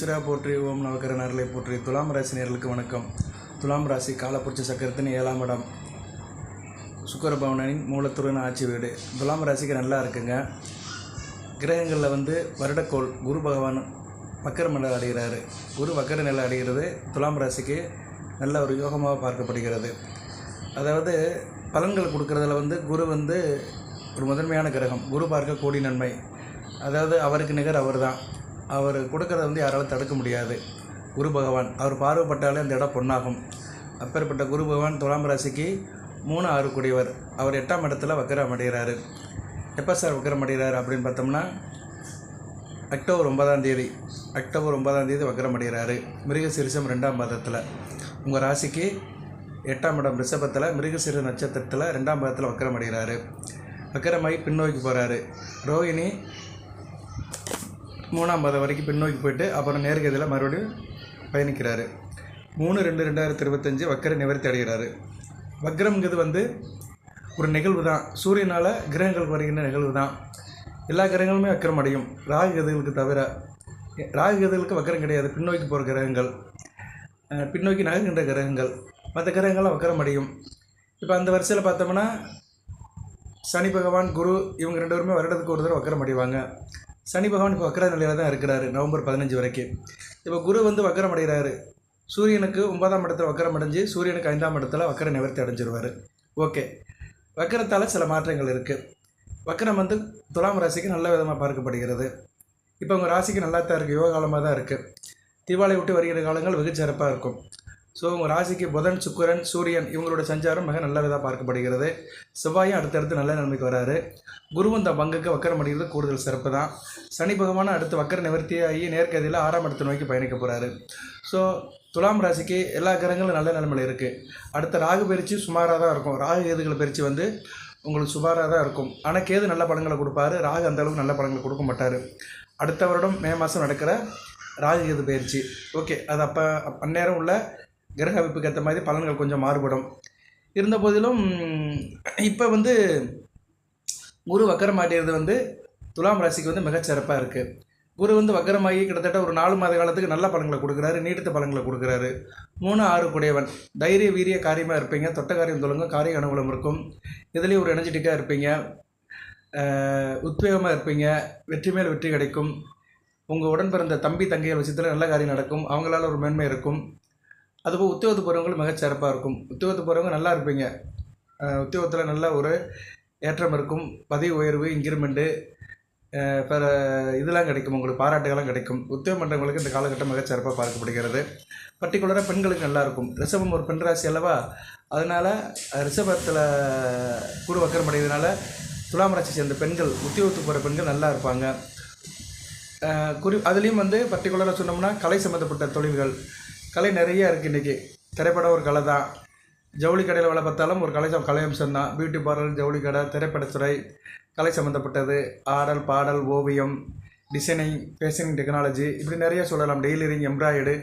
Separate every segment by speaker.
Speaker 1: ஈஸ்வரா போற்றி ஓம் நவக்கர நேரலை போற்றி. துலாம் ராசி நேர்களுக்கு வணக்கம். துலாம் ராசி காலப்புரிச்ச சக்கரத்தின் ஏழாம் இடம். சுக்கரபவனின் மூலத்துடன் ஆட்சி வீடு. துலாம் ராசிக்கு நல்லா இருக்குங்க. கிரகங்களில் வந்து வருடக்கோள் குரு பகவான் வக்கர நிலை அடைகிறாரு. குரு வக்கர நிலை அடைகிறது துலாம் ராசிக்கு நல்ல ஒரு யோகமாக பார்க்கப்படுகிறது. அதாவது பலன்கள் கொடுக்கறதுல வந்து குரு வந்து ஒரு முதன்மையான கிரகம். குரு பார்க்க கோடி நன்மை. அதாவது அவருக்கு நிகர் அவர் தான் அவர் கொடுக்கறத வந்து யாராலும் தடுக்க முடியாது. குரு பகவான் அவர் பார்வைப்பட்டாலே அந்த இடம் பொன்னாகும். அப்பேற்பட்ட குரு பகவான் துலாம் ராசிக்கு மூணு ஆறு கூடியவர். அவர் எட்டாம் இடத்துல வக்கரம் அடைகிறாரு. எப்போ சார் வக்கரம் அடைகிறார் அப்படின்னு பார்த்தோம்னா அக்டோபர் ஒன்பதாம் தேதி. அக்டோபர் ஒன்பதாம் தேதி வக்கரம் அடைகிறாரு. மிருகசீரிசம் ரெண்டாம் பாதத்தில். உங்கள் ராசிக்கு எட்டாம் இடம் ரிஷபத்தில் மிருகசீர நட்சத்திரத்தில் ரெண்டாம் பாதத்தில் வக்கரம் அடைகிறாரு. வக்கரமாகி பின்னோக்கி போகிறாரு ரோகிணி மூணாம் பாதை வரைக்கும் பின்னோக்கி போயிட்டு அப்புறம் நேர்கதியில் மறுபடியும் பயணிக்கிறாரு. மூணு ரெண்டு ரெண்டாயிரத்தி இருபத்தஞ்சி வக்கர நிவர்த்தி அடைகிறாரு. வக்ரம்ங்கிறது வந்து ஒரு நிகழ்வு தான். சூரியனால் கிரகங்களுக்கு வருகின்ற நிகழ்வு தான். எல்லா கிரகங்களுமே வக்கரம் அடையும். ராகு கதிகளுக்கு தவிர ராகு கதிகளுக்கு வக்கரம் கிடையாது. பின்னோக்கி போகிற கிரகங்கள் பின்னோக்கி நகர்கின்ற கிரகங்கள் மற்ற கிரகங்கள்லாம் வக்கரம் அடையும். இப்போ அந்த வரிசையில் பார்த்தோம்னா சனி பகவான் குரு இவங்க ரெண்டு பேருமே வருடத்துக்கு ஒரு தடவை வக்கரம் அடைவாங்க. சனி பகவான் இப்போ வக்கர நிலையில் தான் இருக்கிறாரு நவம்பர் பதினஞ்சு வரைக்கும். இப்போ குரு வந்து வக்கரம் அடைகிறாரு. சூரியனுக்கு ஒன்பதாம் இடத்துல வக்கரம் அடைஞ்சு சூரியனுக்கு ஐந்தாம் இடத்துல வக்கர நிவர்த்தி அடைஞ்சிருவார். ஓகே. வக்கரத்தால் சில மாற்றங்கள் இருக்குது வக்கரம் வந்து துலாம் ராசிக்கு நல்ல விதமாக பார்க்கப்படுகிறது. இப்போ உங்கள் ராசிக்கு நல்லா தான் இருக்குது யோக காலமாக தான் இருக்குது தீபாவளி விட்டு வருகிற காலங்கள் வெகு சிறப்பாக இருக்கும். ஸோ உங்கள் ராசிக்கு புதன் சுக்கிரன் சூரியன் இவங்களோட சஞ்சாரம் மிக நல்ல விதமாக பார்க்கப்படுகிறது. செவ்வாயும் அடுத்தடுத்து நல்ல நிலைமைக்கு வராரு. குருவும் இந்த பங்குக்கு வக்கரம் அடைகிறது கூடுதல் சிறப்பு தான். சனி பகவான் அடுத்து வக்கர நிவர்த்தியாகி நேர்கதியில் ஆறாம் இடத்தை நோக்கி பயணிக்க போகிறாரு ஸோ துலாம் ராசிக்கு எல்லா கிரகங்களும் நல்ல நிலைமையில் இருக்குது அடுத்த ராகு பயிற்சி சுமாராக தான் இருக்கும். ராகு கேதுகள் பயிற்சி வந்து உங்களுக்கு சுமாராக தான் இருக்கும். ஆனால் கேது நல்ல படங்களை கொடுப்பாரு. ராகு அந்தளவுக்கு நல்ல படங்களை கொடுக்க மாட்டார். அடுத்த வருடம் மே மாதம் நடக்கிற ராகு கேது பயிற்சி. ஓகே அது அப்போ அந்நேரம் உள்ள கிரக அமைப்புக்கு ஏற்ற மாதிரி பலன்கள் கொஞ்சம் மாறுபடும். இருந்த போதிலும் இப்போ வந்து குரு வக்கரமாட்டியது வந்து துலாம் ராசிக்கு வந்து மிகச்சிறப்பாக இருக்குது குரு வந்து வக்கரமாகி கிட்டத்தட்ட ஒரு நாலு மாத காலத்துக்கு நல்ல பலன்களை கொடுக்குறாரு நீடித்த பலன்களை கொடுக்குறாரு. மூணு ஆறு குடையவன். தைரிய வீரிய காரியமாக இருப்பீங்க தொட்ட காரியம் தொழுங்க காரிய அனுகூலம் இருக்கும். இதுலேயும் ஒரு எனர்ஜெட்டிக்காக இருப்பீங்க. உத்வேகமாக இருப்பீங்க. வெற்றி மேல் வெற்றி கிடைக்கும். உங்கள் உடன் பிறந்த தம்பி தங்கைகள் விஷயத்தில் நல்ல காரியம் நடக்கும். அவங்களால ஒரு மேன்மை இருக்கும். அதுபோல் உத்தியோகத்து போகிறவங்களும் மிகச்சிறப்பாக இருக்கும். உத்தியோகத்து போகிறவங்க நல்லா இருப்பீங்க. உத்தியோகத்தில் நல்ல ஒரு ஏற்றம் இருக்கும். பதவி உயர்வு இன்க்ரிமெண்ட்டு பிற இதெல்லாம் கிடைக்கும். உங்களுக்கு பாராட்டுகள்லாம் கிடைக்கும். உத்தியோகம் பண்ணுறவங்களுக்கு இந்த காலகட்டம் மிகச்சிறப்பாக பார்க்கப்படுகிறது. பர்டிகுலராக பெண்களுக்கு நல்லாயிருக்கும் ரிஷபம் ஒரு பெண் ராசி அல்லவா? அதனால் ரிஷபத்தில் குரு வக்கரம் அடைவதனால துலாம் ராசி சேர்ந்த பெண்கள் உத்தியோகத்துக்கு போகிற பெண்கள் நல்லா இருப்பாங்க. குறி அதுலேயும் வந்து பர்டிகுலராக சொன்னோம்னா கலை சம்மந்தப்பட்ட தொழில்கள் கலை நிறைய இருக்குது இன்றைக்கி திரைப்படம் ஒரு கலை தான். ஜவுளி கடையில் வேலை பார்த்தாலும் ஒரு கலை கலை அம்சம் தான். பியூட்டி பார்லர் ஜவுளி கடை திரைப்படத்துறை கலை சம்மந்தப்பட்டது ஆடல் பாடல் ஓவியம் டிசைனிங் ஃபேஷனிங் டெக்னாலஜி இப்படி நிறைய சொல்லலாம். டெய்லரிங் எம்ப்ராய்டு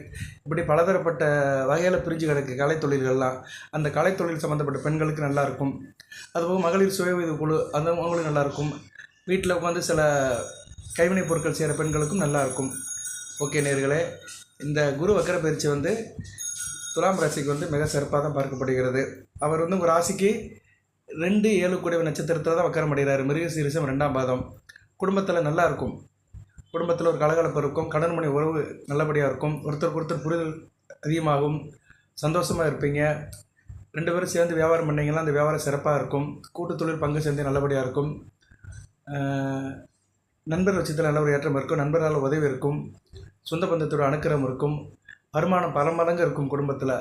Speaker 1: இப்படி பலதரப்பட்ட வகையில் பிரிஞ்சு கிடக்கு கலைத்தொழில்கள்லாம் அந்த கலைத்தொழில் சம்மந்தப்பட்ட பெண்களுக்கு நல்லாயிருக்கும் அதுபோக மகளிர் சுய உதவி குழு அந்த அவங்களுக்கு நல்லாயிருக்கும் வீட்டில் உட்காந்து சில கைவினைப் பொருட்கள் செய்கிற பெண்களுக்கும் நல்லாயிருக்கும் ஓகே நேர்களே இந்த குரு வக்கர பயிற்சி வந்து துலாம் ராசிக்கு வந்து மிக சிறப்பாக தான் பார்க்கப்படுகிறது. அவர் வந்து உங்கள் ராசிக்கு ரெண்டு ஏழு கூடிய நட்சத்திரத்தில் தான் வக்கரம் அடைகிறாரு. மிருகசீரிசம் ரெண்டாம் பாதம். குடும்பத்தில் நல்லா இருக்கும். குடும்பத்தில் ஒரு கலகலப்பு இருக்கும். கடன் மணி உறவு நல்லபடியாக இருக்கும். ஒருத்தருக்கு ஒருத்தர் புரிதல் அதிகமாகும். சந்தோஷமாக இருப்பீங்க. ரெண்டு பேரும் சேர்ந்து வியாபாரம் பண்ணீங்கன்னா அந்த வியாபாரம் சிறப்பாக இருக்கும். கூட்டு தொழில் பங்கு சேர்ந்து நல்லபடியாக இருக்கும். நண்பர் வச்சத்தில் நல்ல ஒரு ஏற்றம் இருக்கும். நண்பரால் உதவி இருக்கும். சொந்த பந்தத்தோட அணுக்கிறம் இருக்கும். வருமானம் பல மடங்கு இருக்கும் குடும்பத்தில்.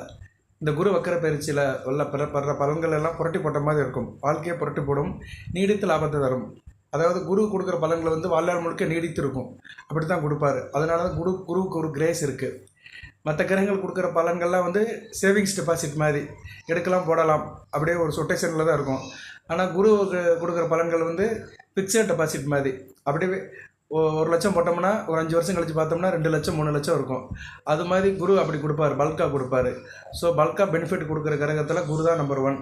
Speaker 1: இந்த குரு வக்கர பயிற்சியில் உள்ள பிற படுற பலன்கள் எல்லாம் புரட்டி போட்ட மாதிரி இருக்கும். வாழ்க்கையை புரட்டி போடும். நீடித்து லாபத்தை தரும். அதாவது குரு கொடுக்குற பலன்களை வந்து வாழ்நாள் முழுக்க நீடித்து இருக்கும் அப்படி தான் கொடுப்பாரு. அதனால தான் குரு குருவுக்கு ஒரு கிரேஸ் இருக்குது மற்ற கிரகங்கள் கொடுக்குற பலன்கள்லாம் வந்து சேவிங்ஸ் டெபாசிட் மாதிரி. எடுக்கலாம் போடலாம். அப்படியே ஒரு சொட்டேஷனில் தான் இருக்கும் ஆனால் குருவுக்கு கொடுக்குற பலன்கள் வந்து ஃபிக்ஸட் டெபாசிட் மாதிரி. அப்படியே ஒரு லட்சம் போட்டோம்னா ஒரு அஞ்சு வருஷம் கழிச்சு பார்த்தோம்னா ரெண்டு லட்சம் மூணு லட்சம் இருக்கும். அது மாதிரி குரு அப்படி கொடுப்பாரு பல்காக கொடுப்பாரு. ஸோ பல்காக பெனிஃபிட் கொடுக்குற கிரகத்தில் குரு தான் நம்பர் ஒன்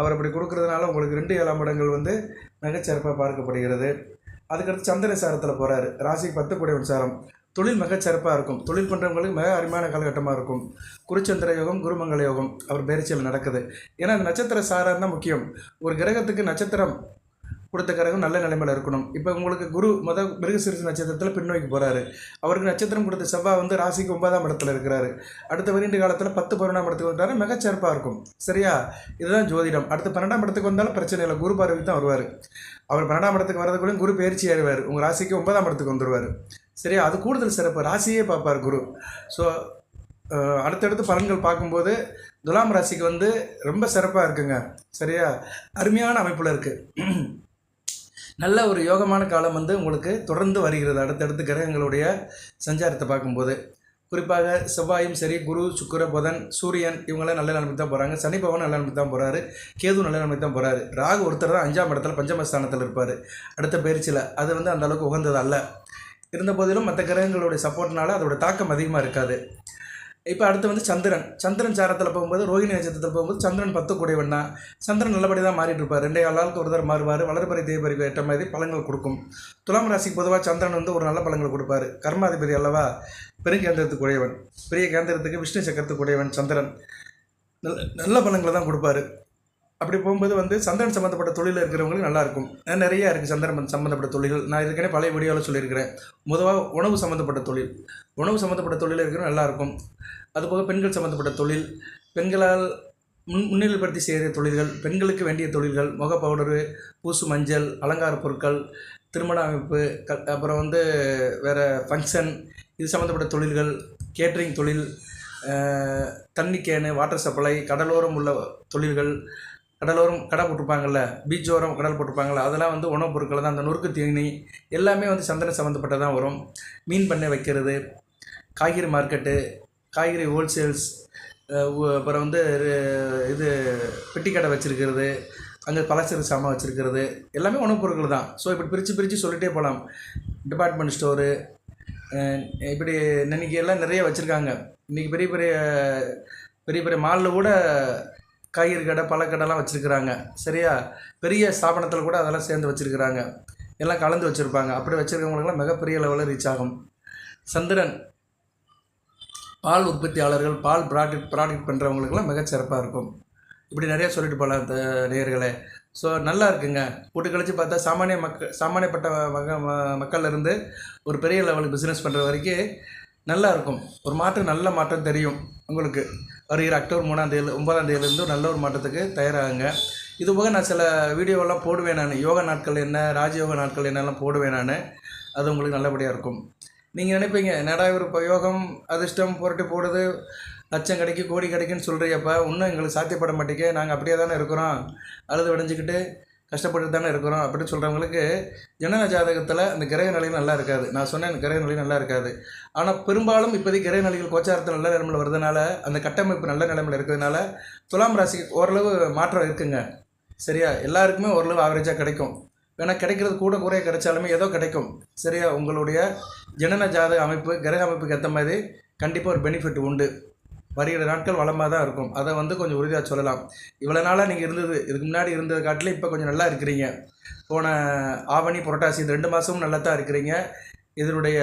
Speaker 1: அவர் அப்படி கொடுக்குறதுனால உங்களுக்கு ரெண்டு ஏழாம் இடங்கள் வந்து மிகச்சிறப்பாக பார்க்கப்படுகிறது. அதுக்கடுத்து சந்திர சாரத்தில் போகிறாரு ராசி பத்து கூடிய சாரம் தொழில் மிகச்சிறப்பாக இருக்கும். தொழில் பண்ணுறவங்களுக்கு மிக அருமையான காலகட்டமாக இருக்கும். குருச்சந்திர யோகம் குருமங்கள யோகம் அவர் பயிற்சியில் நடக்குது. ஏன்னா அந்த நட்சத்திர சாரம் தான் முக்கியம். ஒரு கிரகத்துக்கு நட்சத்திரம் கொடுத்த கிரகம் நல்ல நிலைமையில் இருக்கணும். இப்போ உங்களுக்கு குரு முத மிருகசிறுசு நட்சத்திரத்தில் பின்னோக்கி போகிறாரு அவருக்கு நட்சத்திரம் கொடுத்த செவ்வாய் வந்து ராசிக்கு ஒன்பதாம் இடத்துல இருக்கிறாரு. அடுத்த வரீண்டு காலத்தில் பத்து பன்னெண்டாம் இடத்துக்கு வந்தாலும் மிகச்சிறப்பாக இருக்கும். சரியா? இதுதான் ஜோதிடம். அடுத்து பன்னெண்டாம் இடத்துக்கு வந்தாலும் பிரச்சனை இல்லை. குரு பார்வைக்கு தான் வருவார். அவர் பன்னெண்டாம் இடத்துக்கு வரதுக்குள்ளே குரு பயிற்சி ஏறுவார் உங்கள் ராசிக்கு ஒன்பதாம் இடத்துக்கு வந்துடுவார் சரியா? அது கூடுதல் சிறப்பு. ராசியே பார்ப்பார் குரு. ஸோ அடுத்தடுத்து பலன்கள் பார்க்கும்போது துலாம் ராசிக்கு வந்து ரொம்ப சிறப்பாக இருக்குங்க. சரியா? அருமையான அமைப்பில் இருக்குது நல்ல ஒரு யோகமான காலம் வந்து உங்களுக்கு தொடர்ந்து வருகிறது. அடுத்தடுத்து கிரகங்களுடைய சஞ்சாரத்தை பார்க்கும்போது. குறிப்பாக செவ்வாயும் சரி குரு சுக்கர புதன் சூரியன் இவங்களாம் நல்ல நிலைமைக்கு தான் போகிறாங்க சனி பகவான் நல்ல நிலைமைக்கு தான் போகிறாரு கேது நல்ல நிலைமைக்கு தான் போகிறாரு ராகு ஒருத்தர் தான் அஞ்சாம் இடத்துல பஞ்சமஸ்தானத்தில் இருப்பார். அடுத்த பயிற்சியில் அது வந்து அந்த அளவுக்கு உகந்தது அல்ல இருந்த போதிலும் மற்ற கிரகங்களுடைய சப்போர்ட்னால அதோட தாக்கம் அதிகமாக இருக்காது. இப்போ அடுத்து வந்து சந்திரன். சந்திரன் சாரத்தில் போகும்போது ரோஹிணி நட்சத்திரத்தில் போகும்போது சந்திரன் பத்து கூடையவன் தான். சந்திரன் நல்லபடி தான் மாறிட்டு இருப்பார் ரெண்டே ஆளாளுக்கு ஒரு தடவை மாறுவார். வளர்பறை தேய்பறிக்கு ஏற்ற மாதிரி பழங்கள் கொடுக்கும். துலாம் ராசிக்கு பொதுவாக சந்திரன் வந்து ஒரு நல்ல பழங்கள் கொடுப்பாரு. கர்மாதிபதி அல்லவா? பெருங்கேந்திரத்துக்கு உடையவன். பெரிய கேந்திரத்துக்கு விஷ்ணு சக்கரத்துக்கு உடையவன் சந்திரன். நல்ல நல்ல பழங்களை தான் கொடுப்பாரு. அப்படி போகும்போது வந்து சந்திரன் சம்மந்தப்பட்ட தொழிலில் இருக்கிறவங்களுக்கு நல்லா இருக்கும் நிறைய இருக்குது சந்திரன் சம்மந்தப்பட்ட தொழில்கள். நான் இதுக்கே பழைய வீடியோவில் சொல்லியிருக்கிறேன். முதவாக உணவு சம்மந்தப்பட்ட தொழில். உணவு சம்மந்தப்பட்ட தொழில் இருக்கிற நல்லாயிருக்கும். அதுபோக பெண்கள் சம்மந்தப்பட்ட தொழில். பெண்களால் முன் முன்னிலைப்படுத்தி செய்கிற தொழில்கள் பெண்களுக்கு வேண்டிய தொழில்கள் முக பவுடரு பூசு மஞ்சள் அலங்கார பொருட்கள் திருமண அமைப்பு க அப்புறம் வந்து வேறு ஃபங்க்ஷன் இது சம்மந்தப்பட்ட தொழில்கள் கேட்ரிங் தொழில் தண்ணி கேனு வாட்டர் சப்ளை கடலோரம் உள்ள தொழில்கள் கடலோரம் கடை போட்டிருப்பாங்கல்ல பீச்சோரம் கடல் போட்டிருப்பாங்கல்ல அதெல்லாம் வந்து உணவுப் பொருட்கள் தான். அந்த நொறுக்கு தீனி எல்லாமே வந்து சந்தனம் சம்மந்தப்பட்டதான் வரும். மீன் பண்ணை வைக்கிறது காய்கறி மார்க்கெட்டு காய்கறி ஹோல்சேல்ஸ் அப்புறம் வந்து இது பெட்டி கடை வச்சுருக்கிறது அங்கே பலசர சாமான் வச்சுருக்கிறது எல்லாமே உணவுப் பொருட்கள் தான். ஸோ இப்படி பிரித்து பிரித்து சொல்லிகிட்டே போகலாம் டிபார்ட்மெண்ட் ஸ்டோரு இப்படி இன்னைக்கு எல்லாம் நிறைய வச்சுருக்காங்க. இன்றைக்கி பெரிய பெரிய பெரிய பெரிய மாலில் கூட காய்கறி கடை பழக்கடைலாம் வச்சுருக்குறாங்க. சரியா? பெரிய ஸ்தாபனத்தில் கூட அதெல்லாம் சேர்ந்து வச்சுருக்குறாங்க. எல்லாம் கலந்து வச்சுருப்பாங்க. அப்படி வச்சுருக்கவங்களுக்குலாம் மிகப்பெரிய லெவலில் ரீச் ஆகும். சந்திரன் பால் உற்பத்தியாளர்கள் பால் ப்ராடக்ட் ப்ராடக்ட் பண்ணுறவங்களுக்குலாம் மிகச்சிறப்பாக இருக்கும். இப்படி நிறையா சொல்லிட்டு போகலாம் அந்த நேயர்களே. ஸோ நல்லா இருக்குங்க. கூட்டு கழிச்சு பார்த்தா சாமானிய மக்கள் சாமானியப்பட்ட மக ம- ஒரு பெரிய லெவலுக்கு பிஸ்னஸ் பண்ணுற வரைக்கும் நல்லா இருக்கும். ஒரு மாற்றம் நல்ல மாற்றம் தெரியும் உங்களுக்கு. வருகிற அக்டோபர் மூணாம் தேதி ஒன்பதாம் தேதியிலேருந்து நல்ல ஒரு மாற்றத்துக்கு தயாராகுங்க. இது போக நான் சில வீடியோவெல்லாம் போடுவேன் நான். யோகா நாட்கள் என்ன ராஜயோக நாட்கள் என்னெல்லாம் போடுவேன் நான். அது உங்களுக்கு நல்லபடியாக இருக்கும். நீங்கள் நினைப்பீங்க என்னடா இவர் இப்போ யோகம் அதிர்ஷ்டம் புரட்டி போடுது லட்சம் கிடைக்கும் கோடி கிடைக்குன்னு சொல்கிறியப்ப இன்னும் எங்களுக்கு சாத்தியப்பட மாட்டேங்க நாங்கள் அப்படியே தானே இருக்கிறோம். அழுது விடைஞ்சிக்கிட்டு கஷ்டப்பட்டு தானே இருக்கிறோம். அப்படின்னு சொல்கிறவங்களுக்கு ஜனன ஜாதகத்தில் அந்த கிரக நிலையும் நல்லா இருக்காது. நான் சொன்னேன் கிரக நிலையும் நல்லா இருக்காது. ஆனால் பெரும்பாலும் இப்போதைக்கு கிரக நிலைகள் கோச்சாரத்தில் நல்ல நிலைமையில் வருதுனால அந்த கட்டமைப்பு நல்ல நிலைமையில் இருக்கிறதுனால துலாம் ராசிக்கு ஓரளவு மாற்றம் இருக்குங்க. சரியா? எல்லாருக்குமே ஓரளவு ஆவரேஜாக கிடைக்கும். வேணால் கிடைக்கிறது கூட குறைய கிடைச்சாலுமே ஏதோ கிடைக்கும். சரியா? உங்களுடைய ஜனன ஜாதக அமைப்பு கிரக அமைப்புக்கு ஏற்ற மாதிரி கண்டிப்பாக ஒரு பெனிஃபிட் உண்டு. வருகிற நாட்கள் வளமாக தான் இருக்கும். அதை வந்து கொஞ்சம் உறுதியாக சொல்லலாம். இவ்வளோ நாளாக நீங்கள் இருந்தது இதுக்கு முன்னாடி இருந்தது காட்டில் இப்போ கொஞ்சம் நல்லா இருக்கிறீங்க. போன ஆவணி புரட்டாசி இந்த ரெண்டு மாதமும் நல்லா தான் இருக்கிறீங்க. இதனுடைய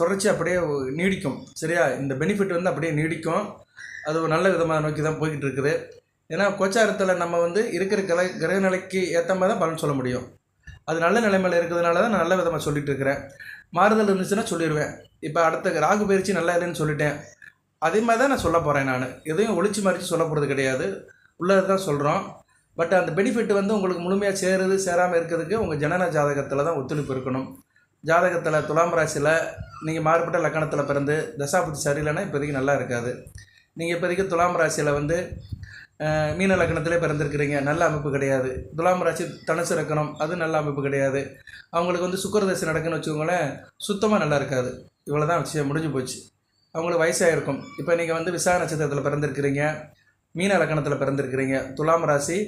Speaker 1: தொடர்ச்சி அப்படியே நீடிக்கும். சரியா? இந்த பெனிஃபிட் வந்து அப்படியே நீடிக்கும். அது ஒரு நல்ல விதமாக நோக்கி தான் போய்கிட்டு இருக்குது ஏன்னா கோச்சாரத்தில் நம்ம வந்து இருக்கிற கிர கிரக நிலைக்கு ஏற்ற மாதிரி தான் பலன் சொல்ல முடியும். அது நல்ல நிலைமையில் இருக்கிறதுனால தான் நான் நல்ல விதமாக சொல்லிகிட்டு இருக்கிறேன் மாறுதல் இருந்துச்சுன்னா சொல்லிடுவேன் இப்போ அடுத்த ராகு பயிற்சி நல்லா இல்லைன்னு சொல்லிட்டேன். அதே மாதிரி தான் நான் சொல்ல போகிறேன் நான். எதையும் ஒளிச்சு மறித்து சொல்ல போகிறது கிடையாது. உள்ளது தான் சொல்கிறோம் பட் அந்த பெனிஃபிட் வந்து உங்களுக்கு முழுமையாக சேருது சேராமல் இருக்கிறதுக்கு உங்கள் ஜனன ஜாதகத்தில் தான் ஒத்துழைப்பு இருக்கணும். ஜாதகத்தில் துலாம் ராசியில் நீங்கள் மாறுபட்ட லக்கணத்தில் பிறந்து தசாபுத்தி சரியில்லைன்னா இப்போதைக்கு நல்லா இருக்காது. நீங்கள் இப்போதைக்கு துலாம் ராசியில் வந்து மீன லக்கணத்திலே பிறந்திருக்கிறீங்க. நல்ல அமைப்பு கிடையாது. துலாம் ராசி தனுசு லக்கணம் அது நல்ல அமைப்பு கிடையாது. அவங்களுக்கு வந்து சுக்கரதசை நடக்குன்னு வச்சுக்கோங்களேன் சுத்தமாக நல்லா இருக்காது. இவ்வளோ தான் விஷயம் முடிஞ்சு போச்சு. அவங்களுக்கு வயசாக இருக்கும் இப்போ நீங்கள் வந்து விசாக நட்சத்திரத்தில் பிறந்திருக்கிறீங்க. மீன லக்கணத்தில் பிறந்திருக்கிறீங்க. துலாம் ராசி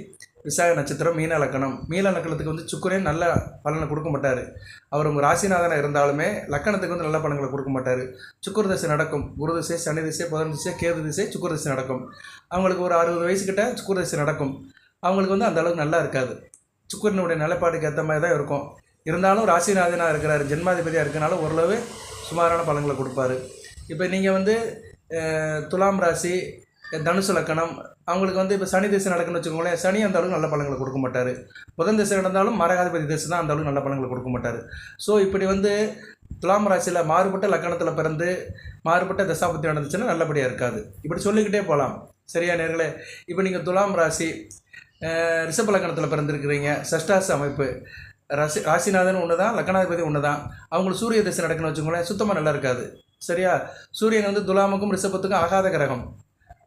Speaker 1: விசாக நட்சத்திரம் மீன லக்கணம். மீன லக்கணத்துக்கு வந்து சுக்கரே நல்ல பலனை கொடுக்க மாட்டார். அவர் உங்கள் ராசிநாதனாக இருந்தாலுமே லக்கணத்துக்கு வந்து நல்ல பலன்களை கொடுக்க மாட்டார். சுக்கர திசை நடக்கும். குரு திசை சனி திசை புதன் திசை கேது திசை சுக்கர திசை நடக்கும். அவங்களுக்கு ஒரு அறுபது வயசுக்கிட்ட சுக்கர திசை நடக்கும். அவங்களுக்கு வந்து அந்த அளவுக்கு நல்லா இருக்காது. சுக்கரனுடைய நிலைப்பாட்டுக்கு ஏற்ற மாதிரி தான் இருக்கும். இருந்தாலும் ராசிநாதனாக இருக்கிறாரு ஜென்மாதிபதியாக இருக்கனால ஓரளவு சுமாரான பலன்களை கொடுப்பாரு. இப்போ நீங்கள் வந்து துலாம் ராசி தனுசு லக்கணம் அவங்களுக்கு வந்து இப்போ சனி திசை நடக்குன்னு வச்சுக்கோங்களேன் சனி அந்த அளவுக்கு நல்ல பலன்களை கொடுக்க மாட்டார். புதன் திசை நடந்தாலும் மரகாதிபதி திசை தான் அந்த அளவுக்கு நல்ல பலன்களை கொடுக்க மாட்டார். ஸோ இப்படி வந்து துலாம் ராசியில் மாறுபட்ட லக்கணத்தில் பிறந்து மாறுபட்ட தசாபத்தி நடந்துச்சுன்னா நல்லபடியாக இருக்காது. இப்படி சொல்லிக்கிட்டே போகலாம் சரியா நேர்களே? இப்போ நீங்கள் துலாம் ராசி ரிஷப லக்கணத்தில் பிறந்திருக்கிறீங்க. சஷ்டாசு அமைப்பு. ராசி ராசிநாதன் ஒன்று தான் லக்கணாதிபதி ஒன்று தான் அவங்களுக்கு சூரிய திசை நடக்குன்னு வச்சுக்கோங்களேன் சுத்தமாக நல்லா இருக்காது. சரியா? சூரியன் வந்து துலாமுக்கும் ரிஷபத்துக்கும் ஆகாத கிரகம்.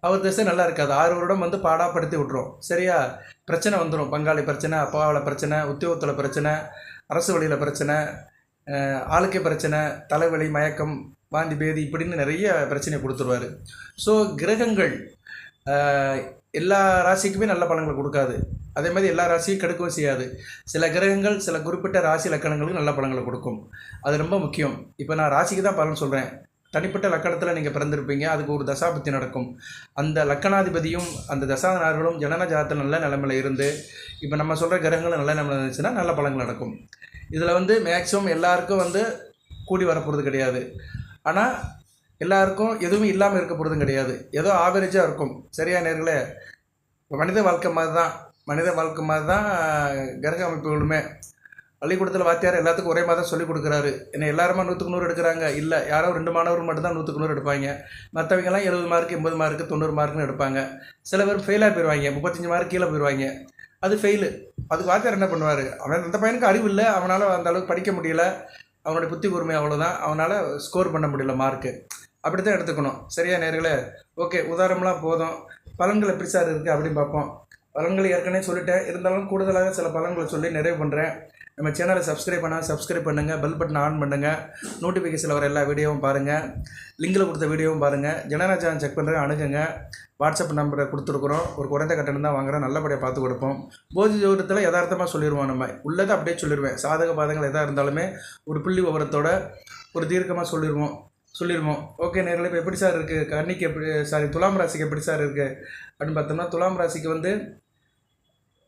Speaker 1: அவர் திசை நல்லா இருக்காது. ஆறு வருடம் வந்து பாடாப்படுத்தி விட்ரும் சரியா? பிரச்சனை வந்துடும் பங்காளி பிரச்சனை அப்பாவில் பிரச்சனை உத்தியோகத்தில் பிரச்சனை அரசு வழியில் பிரச்சனை அஹ், ஆளுக்கை பிரச்சனை தலைவலி மயக்கம் வாந்தி பேதி இப்படின்னு நிறைய பிரச்சனையை கொடுத்துருவாரு. ஸோ கிரகங்கள் எல்லா ராசிக்குமே நல்ல பலன்களை கொடுக்காது. அதே மாதிரி எல்லா ராசியும் கெடுக்கவும் செய்யாது. சில கிரகங்கள் சில குறிப்பிட்ட ராசி லக்கணங்களுக்கு நல்ல பலன்களை கொடுக்கும். அது ரொம்ப முக்கியம். இப்போ நான் ராசிக்கு தான் பலன் சொல்கிறேன் தனிப்பட்ட லக்கணத்தில் நீங்கள் பிறந்திருப்பீங்க. அதுக்கு ஒரு தசாபத்தி நடக்கும். அந்த லக்கணாதிபதியும் அந்த தசாநார்களும் ஜனன ஜாதத்தில் நல்ல நிலைமையில் இருந்து இப்போ நம்ம சொல்கிற கிரகங்களும் நல்ல நிலைமையில் இருந்துச்சுன்னா நல்ல பலங்கள் நடக்கும். இதில் வந்து மேக்ஸிமம் எல்லாருக்கும் வந்து கூடி வரப்போகிறது கிடையாது. ஆனால் எல்லாருக்கும் எதுவுமே இல்லாமல் இருக்க போகிறதும் கிடையாது. ஏதோ ஆவரேஜாக இருக்கும். சரியா நேர்களே? மனித வாழ்க்கை மாதிரி தான். மனித வாழ்க்கை மாதிரி தான் கிரக அமைப்புகளுமே. பள்ளிக்கூடத்தில் வாத்தியார் எல்லாத்துக்கும் ஒரே மாதிரி தான் சொல்லிக் கொடுக்குறாரு. என்ன எல்லாருமா நூற்றுக்கு நூறு எடுக்கிறாங்க. இல்லை யாரோ ரெண்டு மாணவர் மட்டும்தான் நூற்றுக்கு நூறு எடுப்பாங்க. மற்றவங்கெல்லாம் எழுபது மார்க் எண்பது மார்க்கு தொண்ணூறு மார்க்குன்னு எடுப்பாங்க. சில பேர் ஃபெயிலாக போயிடுவாங்க முப்பத்தஞ்சு மார்க் கீழே போயிடுவாங்க அது ஃபெயிலு அதுக்கு வாத்தியார் என்ன பண்ணுவார்? அவன் அந்த பையனுக்கு அறிவு இல்லை. அவனால் அந்த அளவுக்கு படிக்க முடியல. அவனுடைய புத்தி கூர்மை அவ்வளோதான் அவனால் ஸ்கோர் பண்ண முடியல மார்க்கு அப்படி தான் எடுத்துக்கணும். சரியா நேர்களே? ஓகே உதாரணம்லாம் போதும். பலன்கள் எப்படி சார் இருக்குது அப்படின்னு பார்ப்போம். பலன்கள் ஏற்கனவே சொல்லிட்டேன். இருந்தாலும் கூடுதலாக சில பலன்களை சொல்லி நிறைவு பண்ணுறேன் நம்ம சேனலை சப்ஸ்கிரைப் பண்ணால் சப்ஸ்கிரைப் பண்ணுங்கள் பெல் பட்டன் ஆன் பண்ணுங்கள் நோட்டிஃபிகேஷனில் வர எல்லா வீடியோவும் பாருங்கள் லிங்கில் கொடுத்த வீடியோவும் பாருங்கள் ஜனராஜான் செக் பண்ணுறேன் அணுகுங்க. வாட்ஸ்அப் நம்பரை கொடுத்துருக்குறோம். ஒரு குறைந்த கட்டணம் தான் வாங்குகிறோம் நல்லபடியாக பார்த்து கொடுப்போம். போதி ஜோதிடத்தில் யதார்த்தமாக சொல்லிடுவோம் நம்ம. உள்ளதை அப்படியே சொல்லிடுவேன். சாதக பாதங்கள் எதாக இருந்தாலுமே ஒரு புள்ளி விவரத்தோட ஒரு தீர்க்கமாக சொல்லிடுவோம். சொல்லிடுவோம் ஓகே நேரில் இப்போ எப்படி சார் இருக்குது கன்னிக்கு எப்படி சாரி துலாம் ராசிக்கு எப்படி சார் இருக்குது அப்படின்னு பார்த்தோம்னா துலாம் ராசிக்கு வந்து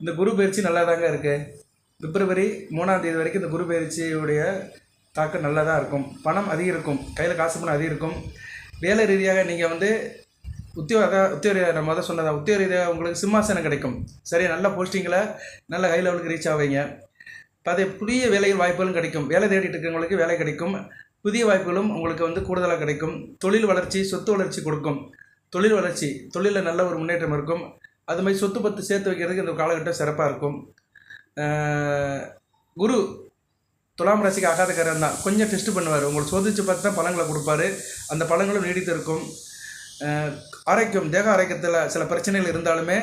Speaker 1: இந்த குரு பயிற்சி நல்லா தாங்க இருக்குது பிப்ரவரி மூணாம் தேதி வரைக்கும் இந்த குரு பயிற்சியுடைய தாக்கம் நல்லா தான் இருக்கும். பணம் அதிகம் இருக்கும் கையில் காசு பணம் அதிகம் இருக்கும் வேலை ரீதியாக நீங்கள் வந்து உத்தியோக அதான் உத்தியோக நம்ம முதல் சொன்னதா உத்தியோக ரீதியாக உங்களுக்கு சிம்மாசனம் கிடைக்கும். சரி நல்ல போஸ்டிங்கில் நல்ல ஹை லெவலுக்கு ரீச் ஆவீங்க. அதே புதிய வேலையில் வாய்ப்புகளும் கிடைக்கும். வேலை தேடிட்டு இருக்கிறவங்களுக்கு வேலை கிடைக்கும். புதிய வாய்ப்புகளும் உங்களுக்கு வந்து கூடுதலாக கிடைக்கும். தொழில் வளர்ச்சி சொத்து வளர்ச்சி கொடுக்கும். தொழில் வளர்ச்சி தொழிலில் நல்ல ஒரு முன்னேற்றம் இருக்கும். அது மாதிரி சொத்து பத்து சேர்த்து வைக்கிறதுக்கு இந்த காலகட்டம் சிறப்பாக இருக்கும். குரு துலாம் ராசிக்கு ஆகாதக்காரன் தான். கொஞ்சம் டெஸ்ட் பண்ணுவார். உங்களுக்கு சோதிச்சு பார்த்து தான் பழங்களை கொடுப்பாரு. அந்த பழங்களும் நீடித்து இருக்கும் ஆரோக்கியம் தேக ஆரோக்கியத்தில் சில பிரச்சனைகள் இருந்தாலுமே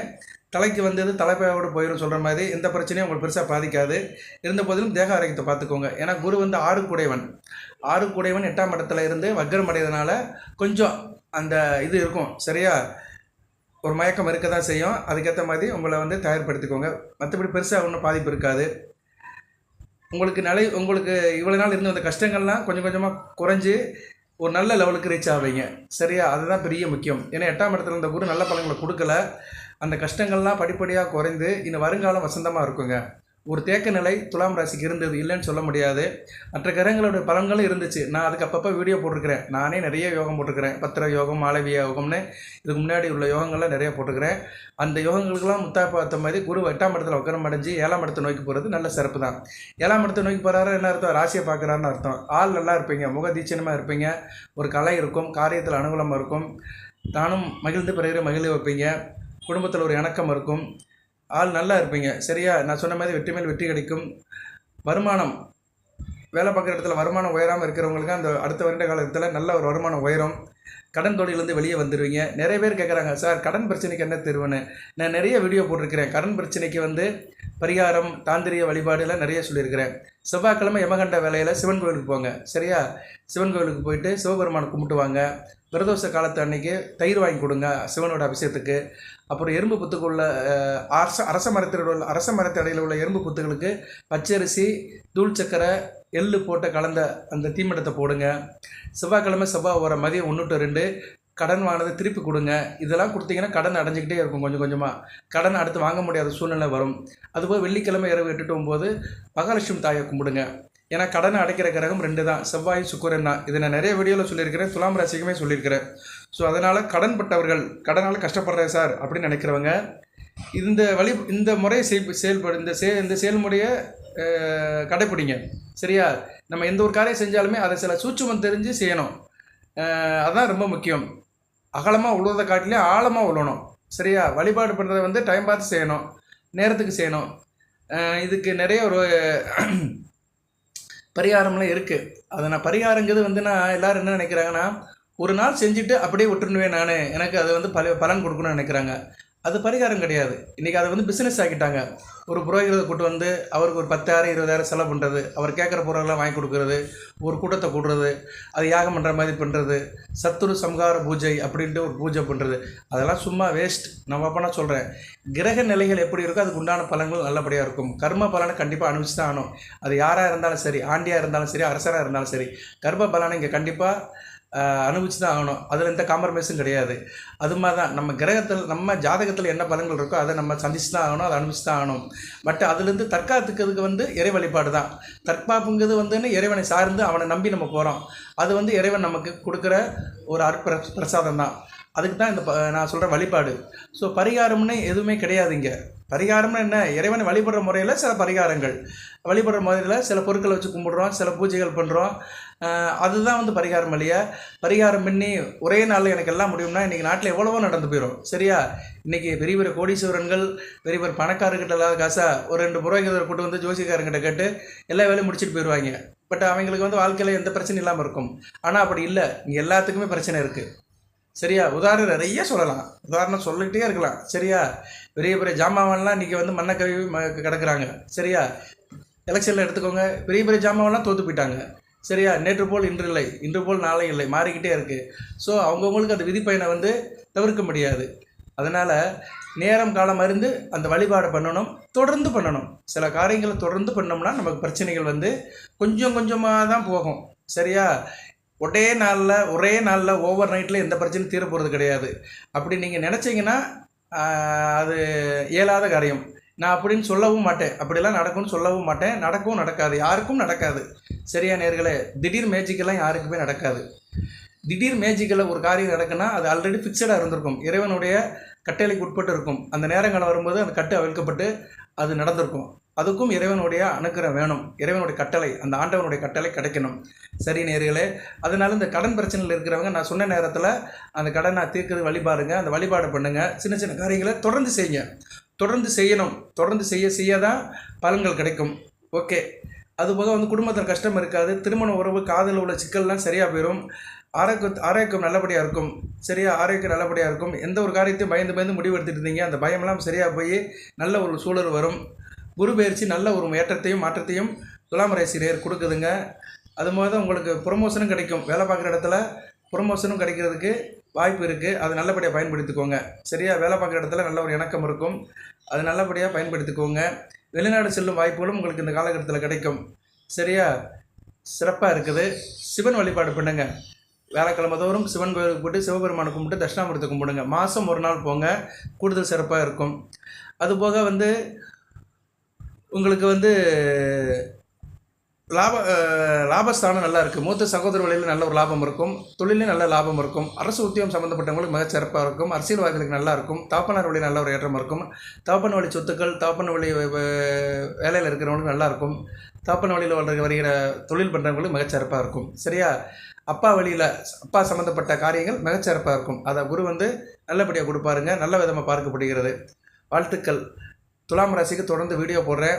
Speaker 1: தலைக்கு வந்தது தலைப்பையோடு போயிடும் சொல்கிற மாதிரி எந்த பிரச்சனையும் உங்களுக்கு பெருசாக பாதிக்காது. இருந்த போதிலும் தேக ஆரோக்கியத்தை பார்த்துக்கோங்க. ஏன்னா குரு வந்து ஆறு கூடைவன் ஆறு கூடைவன் எட்டாம் இடத்துல இருந்து வக்ரம் அடைகிறதுனால கொஞ்சம் அந்த இது இருக்கும். சரியா? ஒரு மயக்கம் இருக்க தான் செய்யும். அதுக்கேற்ற மாதிரி உங்களை வந்து தயார்படுத்திக்கோங்க. மற்றபடி பெருசாக ஒன்றும் பாதிப்பு இருக்காது. உங்களுக்கு நிலை உங்களுக்கு இவ்வளோ நாள் இருந்த அந்த கஷ்டங்கள்லாம் கொஞ்சம் கொஞ்சமாக குறைஞ்சி ஒரு நல்ல லெவலுக்கு ரீச் ஆவீங்க. சரியா? அதுதான் பெரிய முக்கியம். ஏன்னா எட்டாம் இடத்துல இருந்த குரு நல்ல பலன்களை கொடுக்கல. அந்த கஷ்டங்கள்லாம் படிப்படியாக குறைந்து இன்னும் வருங்காலம் வசந்தமாக இருக்குங்க. ஒரு தேக்க நிலை துலாம் ராசிக்கு இருந்தது இல்லைன்னு சொல்ல முடியாது. மற்ற கிரகங்களுடைய பலன்களும் இருந்துச்சு. நான் அதுக்கு அப்பப்போ வீடியோ போட்டிருக்கிறேன். நானே நிறைய யோகம் போட்டிருக்கிறேன். பத்திர யோகம் மாளவிய யோகம்னு இதுக்கு முன்னாடி உள்ள யோகங்கள்லாம் நிறைய போட்டிருக்கிறேன். அந்த யோகங்களுக்கெல்லாம் முத்தா பார்த்த மாதிரி குரு எட்டாம் இடத்துல உக்கரம் அடைஞ்சு ஏழாம் இடத்தை நோக்கி போகிறது நல்ல சிறப்பு தான். ஏழாம் இடத்தை நோக்கி போகிறாரு என்ன அர்த்தம்? ராசியை பார்க்குறாருன்னு அர்த்தம். ஆள் நல்லா இருப்பீங்க முக தீட்சணமாக இருப்பீங்க. ஒரு கலை இருக்கும் காரியத்தில் அனுகூலமாக இருக்கும். தானும் மகிழ்ந்து பிறகு மகிழ்ந்து வைப்பீங்க. குடும்பத்தில் ஒரு இணக்கம் இருக்கும். ஆள் நல்லா இருப்பீங்க. சரியா? நான் சொன்ன மாதிரி வெற்றி மேல் வெற்றி கிடைக்கும். வருமானம். வேலை பார்க்குற இடத்துல வருமானம் உயராமல் இருக்கிறவங்களுக்கு அந்த அடுத்த வருட காலத்தில் நல்ல ஒரு வருமானம் உயரும். கடன் தொழிலேருந்து வெளியே வந்துடுவீங்க நிறைய பேர் கேட்குறாங்க சார் கடன் பிரச்சனைக்கு என்ன தீர்வுன்னு? நான் நிறைய வீடியோ போட்டிருக்கிறேன். கடன் பிரச்சனைக்கு வந்து பரிகாரம் தாந்திரிய வழிபாடுலாம் நிறைய சொல்லியிருக்கிறேன். செவ்வாய்க்கிழமை யமகண்ட வேலையில் சிவன் கோயிலுக்கு போங்க. சரியா? சிவன் கோயிலுக்கு போயிட்டு சிவபெருமானை கும்பிட்டு வாங்க. பிரதோஷ காலத்து அன்னைக்கு தயிர் வாங்கி கொடுங்க சிவனோட அபிஷேகத்துக்கு. அப்புறம் எறும்பு புத்துக்குள்ள அரச அரச மரத்தில் உள்ள அரச மரத்தடையில் உள்ள எறும்பு புத்துகளுக்கு பச்சரிசி தூள் சக்கரை எள்ளு போட்ட கலந்த அந்த தீமிடத்தை போடுங்க. செவ்வாய்க்கிழமை செவ்வாய் வர மதியம் ஒன்று ரெண்டு கடன் வாங்கினதை திருப்பி கொடுங்க. இதெல்லாம் கொடுத்தீங்கன்னா கடன் அடைஞ்சிக்கிட்டே இருக்கும் கொஞ்சம் கொஞ்சமாக கடன் அடுத்து வாங்க முடியாத சூழ்நிலை வரும். அதுபோல் வெள்ளிக்கிழமை இரவு எட்டுட்டு போகும்போது மகாலட்சுமி தாயை கும்பிடுங்க. ஏன்னா கடனை அடைக்கிற கிரகம் ரெண்டு தான். செவ்வாய் சுக்கரன் தான். இதை நான் நிறைய வீடியோவில் சொல்லியிருக்கிறேன். துலாம் ராசிக்குமே சொல்லியிருக்கிறேன். ஸோ அதனால் கடன் பட்டவர்கள் கடனால் கஷ்டப்படுறேன் சார் அப்படின்னு நினைக்கிறவங்க இந்த வழி இந்த முறையை செய் செயல்படு இந்த செய இந்த செயல்முறையை கடைப்பிடிங்க. சரியா? நம்ம எந்த ஒரு காரியம் செஞ்சாலுமே அதை சில சூட்சமம் தெரிஞ்சு செய்யணும். அதுதான் ரொம்ப முக்கியம். அகலமாக உழுவதை காட்டிலே ஆழமாக உழணும். சரியா? வழிபாடு பண்ணுறதை வந்து டைம் பார்த்து செய்யணும். நேரத்துக்கு செய்யணும். இதுக்கு நிறைய ஒரு பரிகாரம்லாம் இருக்குது அதை நான் பரிகாரங்கிறது வந்து நான் எல்லோரும் என்ன நினைக்கிறாங்கன்னா ஒரு நாள் செஞ்சுட்டு அப்படியே விட்டுருணுவேன் நான். எனக்கு அது வந்து பல பலன் கொடுக்கணும்னு நினைக்கிறாங்க. அது பரிகாரம் கிடையாது. இன்றைக்கி அதை வந்து பிஸ்னஸ் ஆக்கிட்டாங்க. ஒரு புரோகிரத்தை கூட்டு வந்து அவருக்கு ஒரு பத்தாயிரம் இருபதாயிரம் செலவு பண்ணுறது அவர் கேட்குற பொருளெல்லாம் வாங்கி கொடுக்குறது ஒரு கூட்டத்தை கூடுறது அது யாகம் பண்ணுற மாதிரி பண்ணுறது சத்துரு சம்ஹார பூஜை அப்படின்ட்டு ஒரு பூஜை பண்ணுறது அதெல்லாம் சும்மா வேஸ்ட் நான் அப்பனா சொல்கிறேன் கிரக நிலைகள் எப்படி இருக்கோ அதுக்கு உண்டான பலன்கள் நல்லபடியாக இருக்கும். கர்ம பலனை கண்டிப்பாக அனுபவிச்சு தான் ஆகணும். அது யாராக இருந்தாலும் சரி ஆண்டியாக இருந்தாலும் சரி அரசராக இருந்தாலும் சரி கர்ம பலனை இங்கே கண்டிப்பாக அனுபவிச்சு தான் ஆகணும். அதில் எந்த காம்ப்ரமைஸும் கிடையாது. அது மாதிரி தான் நம்ம கிரகத்தில் நம்ம ஜாதகத்தில் என்ன பலன்கள் இருக்கோ அதை நம்ம சந்திச்சு தான் ஆகணும் அதை அனுபவிச்சு தான் ஆகணும். பட் அதுலேருந்து தற்காத்துக்கிறதுக்கு வந்து இறை வழிபாடு தான் தற்காப்புங்கிறது வந்துன்னு இறைவனை சார்ந்து அவனை நம்பி நம்ம போகிறோம் அது வந்து இறைவன் நமக்கு கொடுக்குற ஒரு அற்ப பிரசாதம் தான் அதுக்கு தான் இந்த ப- நான் சொல்கிற வழிபாடு. ஸோ பரிகாரம்னு எதுவுமே கிடையாது இங்கே. பரிகாரம்னு என்ன? இறைவனை வழிபடுற முறையில் சில பரிகாரங்கள். வழிபடுற முறையில் சில பொருட்களை வச்சு கும்பிடுறோம் சில பூஜைகள் பண்ணுறோம் அதுதான் வந்து பரிகாரம் இல்லையா? பரிகாரம் பண்ணி ஒரே நாளில் எனக்கு எல்லாம் முடியும்னா இன்றைக்கி நாட்டில் எவ்வளவோ நடந்து போயிடும் சரியா? இன்றைக்கி பெரிய பெரிய கோடீஸ்வரன்கள் பெரிய பெரிய பணக்காரர்கிட்ட இல்லாத காசா ஒரு ரெண்டு புரோகிதரை கூட்டு வந்து ஜோசிக்காரங்கிட்ட கேட்டு எல்லா வேலையும் முடிச்சுட்டு போயிடுவாங்க பட் அவங்களுக்கு வந்து வாழ்க்கையில் எந்த பிரச்சனையும் இல்லாமல் இருக்கும். ஆனால் அப்படி இல்லை. இங்கே எல்லாத்துக்குமே பிரச்சனை இருக்குது சரியா? உதாரணம் நிறைய சொல்லலாம். உதாரணம் சொல்லிக்கிட்டே இருக்கலாம். சரியா? பெரிய பெரிய ஜாமான்லாம் இன்றைக்கி வந்து மண்ணை கவி ம கிடக்குறாங்க. சரியா? எலெக்ஷனில் எடுத்துக்கோங்க. பெரிய பெரிய ஜாமான்லாம் தோற்று போயிட்டாங்க. சரியா? நேற்று போல் இன்று இல்லை. இன்று போல் நாளை இல்லை. மாறிக்கிட்டே இருக்குது ஸோ அவங்கவுங்களுக்கு அந்த விதிப்பயனை வந்து தவிர்க்க முடியாது. அதனால் நேரம் காலம் அறிந்து அந்த வழிபாடை பண்ணணும். தொடர்ந்து பண்ணணும். சில காரியங்களை தொடர்ந்து பண்ணோம்னா நமக்கு பிரச்சனைகள் வந்து கொஞ்சம் கொஞ்சமாக தான் போகும். சரியா? ஒரே நாளில் ஒரே நாளில் ஓவர் நைட்டில் எந்த பிரச்சனையும் தீர போகிறது கிடையாது. அப்படி நீங்கள் நினச்சிங்கன்னா அது இயலாத காரியம். நான் அப்படின்னு சொல்லவும் மாட்டேன். அப்படிலாம் நடக்கும்னு சொல்லவும் மாட்டேன். நடக்கவும் நடக்காது. யாருக்கும் நடக்காது. சரியா நேர்களே திடீர் மேஜிக்கெல்லாம் யாருக்குமே நடக்காது. திடீர் மேஜிக்கில் ஒரு காரியம் நடக்குன்னா அது ஆல்ரெடி ஃபிக்ஸடாக இருந்திருக்கும். இறைவனுடைய கட்டளைக்கு உட்பட்டு இருக்கும். அந்த நேரங்கள் வரும்போது அந்த கட்டு அவிழ்க்கப்பட்டு அது நடந்திருக்கும். அதுக்கும் இறைவனுடைய அனுக்கிறம் வேணும். இறைவனுடைய கட்டளை அந்த ஆண்டவனுடைய கட்டளை கிடைக்கணும். சரி நேர்களே அதனால இந்த கடன் பிரச்சனையில் இருக்கிறவங்க நான் சொன்ன நேரத்தில் அந்த கடனை தீர்க்கிறது வழிபாடுங்க அந்த வழிபாடு பண்ணுங்கள் சின்ன சின்ன காரியங்களை தொடர்ந்து செய்யுங்க. தொடர்ந்து செய்யணும். தொடர்ந்து செய்ய செய்ய தான் பலன்கள் கிடைக்கும். ஓகே அதுபோக வந்து குடும்பத்தில் கஷ்டம் இருக்காது. திருமண உறவு காதல் உள்ள சிக்கல்லாம் சரியாக போயிடும் ஆரோக்கிய ஆரோக்கியம் நல்லபடியாக இருக்கும். சரியா? ஆரோக்கியம் நல்லபடியாக இருக்கும். எந்த ஒரு காரியத்தையும் பயந்து பயந்து முடிவு எடுத்துகிட்டு இருந்தீங்க அந்த பயமெல்லாம் சரியாக போய் நல்ல ஒரு சூழல் வரும். குரு பயிற்சி நல்ல ஒரு ஏற்றத்தையும் மாற்றத்தையும் துலாம் ராசிரியர் கொடுக்குதுங்க. அது மாதிரி தான் உங்களுக்கு ப்ரொமோஷனும் கிடைக்கும். வேலை பார்க்குற இடத்துல ப்ரொமோஷனும் கிடைக்கிறதுக்கு வாய்ப்பு இருக்குது அது நல்லபடியாக பயன்படுத்திக்கோங்க. சரியா? வேலை பார்க்குற இடத்துல நல்ல ஒரு இணக்கம் இருக்கும். அது நல்லபடியாக பயன்படுத்திக்கோங்க. வெளிநாடு செல்லும் வாய்ப்புகளும் உங்களுக்கு இந்த காலகட்டத்தில் கிடைக்கும். சரியா? சிறப்பாக இருக்குது. சிவன் வழிபாடு பண்ணுங்க. வேலைக்கிழமை தோறும் சிவன் கோயிலுக்கு போட்டு சிவபெருமானை கும்பிட்டு தட்சிணாமூர்த்தி கும்பிடுங்க. மாதம் ஒரு நாள் போங்க கூடுதல் சிறப்பாக இருக்கும். அதுபோக வந்து உங்களுக்கு வந்து லாப லாபஸ்தானம் நல்லா இருக்குது மூத்த சகோதர வழியில் நல்ல ஒரு லாபம் இருக்கும். தொழிலையும் நல்ல லாபம் இருக்கும். அரசு உத்தியோகம் சம்மந்தப்பட்டவங்களுக்கு மிக சிறப்பாக இருக்கும். அரசியல்வாதிகளுக்கு நல்லா இருக்கும். தாப்பனார் வழி நல்ல ஒரு ஏற்றம் இருக்கும். தாப்பன் வழி சொத்துக்கள் தாப்பன வழி வேலையில் இருக்கிறவங்களுக்கு நல்லா இருக்கும். தாப்பன் வழியில் வளர்ற வருகிற தொழில் பண்ணுறவங்களுக்கு மிகச்சிறப்பாக இருக்கும். சரியா? அப்பா வழியில் அப்பா சம்மந்தப்பட்ட காரியங்கள் மிகச்சிறப்பாக இருக்கும். அதை குரு வந்து நல்லபடியாக கொடுப்பாருங்க. நல்ல விதமாக பார்க்கப்படுகிறது. வாழ்த்துக்கள். துலாம் ராசிக்கு தொடர்ந்து வீடியோ போடுறேன்.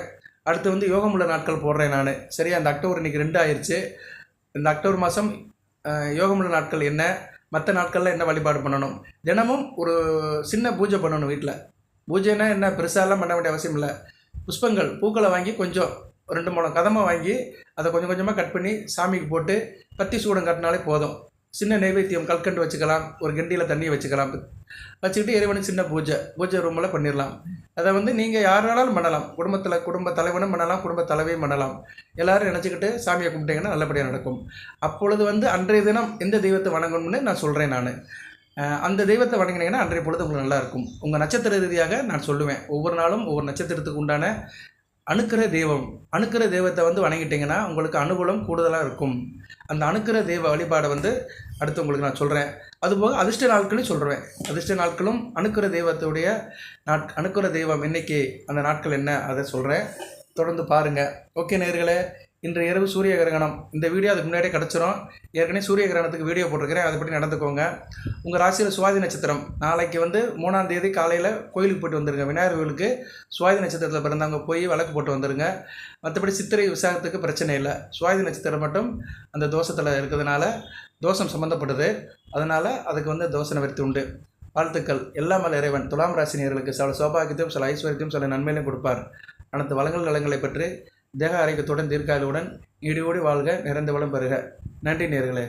Speaker 1: அடுத்து வந்து யோகமுள்ள நாட்கள் போடுறேன் நான். சரியா? இந்த அக்டோபர் இன்னைக்கு ரெண்டு ஆயிடுச்சு இந்த அக்டோபர் மாதம் யோகமுள்ள நாட்கள் என்ன? மற்ற நாட்களில் என்ன வழிபாடு பண்ணணும்? தினமும் ஒரு சின்ன பூஜை பண்ணணும் வீட்டில் பூஜைனா என்ன? பெருசாலாம் பண்ண வேண்டிய அவசியம் இல்லை. புஷ்பங்கள் பூக்களை வாங்கி கொஞ்சம் ரெண்டு மூணு கதமாக வாங்கி அதை கொஞ்சம் கொஞ்சமாக கட் பண்ணி சாமிக்கு போட்டு பத்தி சூடம் கட்டினாலே போதும். சின்ன நைவேத்தியம் கல்கண்டு வச்சுக்கலாம் ஒரு கெண்டியில் தண்ணியை வச்சுக்கலாம். வச்சுக்கிட்டு இறைவனுக்கு சின்ன பூஜை பூஜை ரூமில் பண்ணிடலாம். அதை வந்து நீங்கள் யாராலும் பண்ணலாம். குடும்பத்தில் குடும்ப தலைவனும் பண்ணலாம் குடும்ப தலைவையும் பண்ணலாம். எல்லாரும் நினச்சிக்கிட்டு சாமியை கும்பிட்டீங்கன்னா நல்லபடியாக நடக்கும். அப்பொழுது வந்து அன்றைய தினம் எந்த தெய்வத்தை வணங்கணும்னு நான் சொல்கிறேன் நான். அந்த தெய்வத்தை வணங்கினீங்கன்னா அன்றைய பொழுது உங்களுக்கு நல்லாயிருக்கும் உங்கள் நட்சத்திர ரீதியாக நான் சொல்லுவேன். ஒவ்வொரு நாளும் ஒவ்வொரு நட்சத்திரத்துக்கு உண்டான அணுக்கிற தெய்வம் அணுக்கிற தெய்வத்தை வந்து வணங்கிட்டிங்கன்னா உங்களுக்கு அனுகூலம் கூடுதலாக இருக்கும். அந்த அணுக்கிற தெய்வ வழிபாடை வந்து அடுத்து உங்களுக்கு நான் சொல்கிறேன் அதுபோக அதிர்ஷ்ட நாட்களையும் சொல்கிறேன் அதிர்ஷ்ட நாட்களும் அணுக்கிற தெய்வத்துடைய நாட் அணுக்கிற தெய்வம் இன்னைக்கு அந்த நாட்கள் என்ன அதை சொல்கிறேன் தொடர்ந்து பாருங்கள் ஓகே நேர்களே இன்று இரவு சூரிய கிரகணம். இந்த வீடியோ அதுக்கு முன்னாடியே கிடச்சிரும். ஏற்கனவே சூரிய கிரகணத்துக்கு வீடியோ போட்டிருக்கிறேன். அதுபடி நடந்துக்கோங்க. உங்கள் ராசியில் சுவாதி நட்சத்திரம். நாளைக்கு வந்து மூணாம் தேதி காலையில் கோயிலுக்கு போயிட்டு வந்துருங்க. விநாயகர் கோயிலுக்கு சுவாதி நட்சத்திரத்தில் பிறந்தவங்க போய் விளக்கு போட்டு வந்துருங்க. மற்றபடி சித்திரை விசாகத்துக்கு பிரச்சனை இல்லை. சுவாதி நட்சத்திரம் மட்டும் அந்த தோஷத்தில் இருக்கிறதுனால தோஷம் சம்மந்தப்பட்டது அதனால் அதுக்கு வந்து தோஷ நிவர்த்தி உண்டு. வாழ்த்துக்கள். எல்லாம் வல்ல இறைவன். துலாம் ராசினியர்களுக்கு சில சோபாகியத்தையும் சில ஐஸ்வர்யத்தையும் சில நன்மையிலையும் கொடுப்பார். அனைத்து வளங்கள் நலங்களை பற்றி தேக ஆரோக்கியத்துடன் தீர்க்காயுடன் இடியோடு வாழ்க நிறைந்த வளம் பெறுக. நன்றி நேர்களே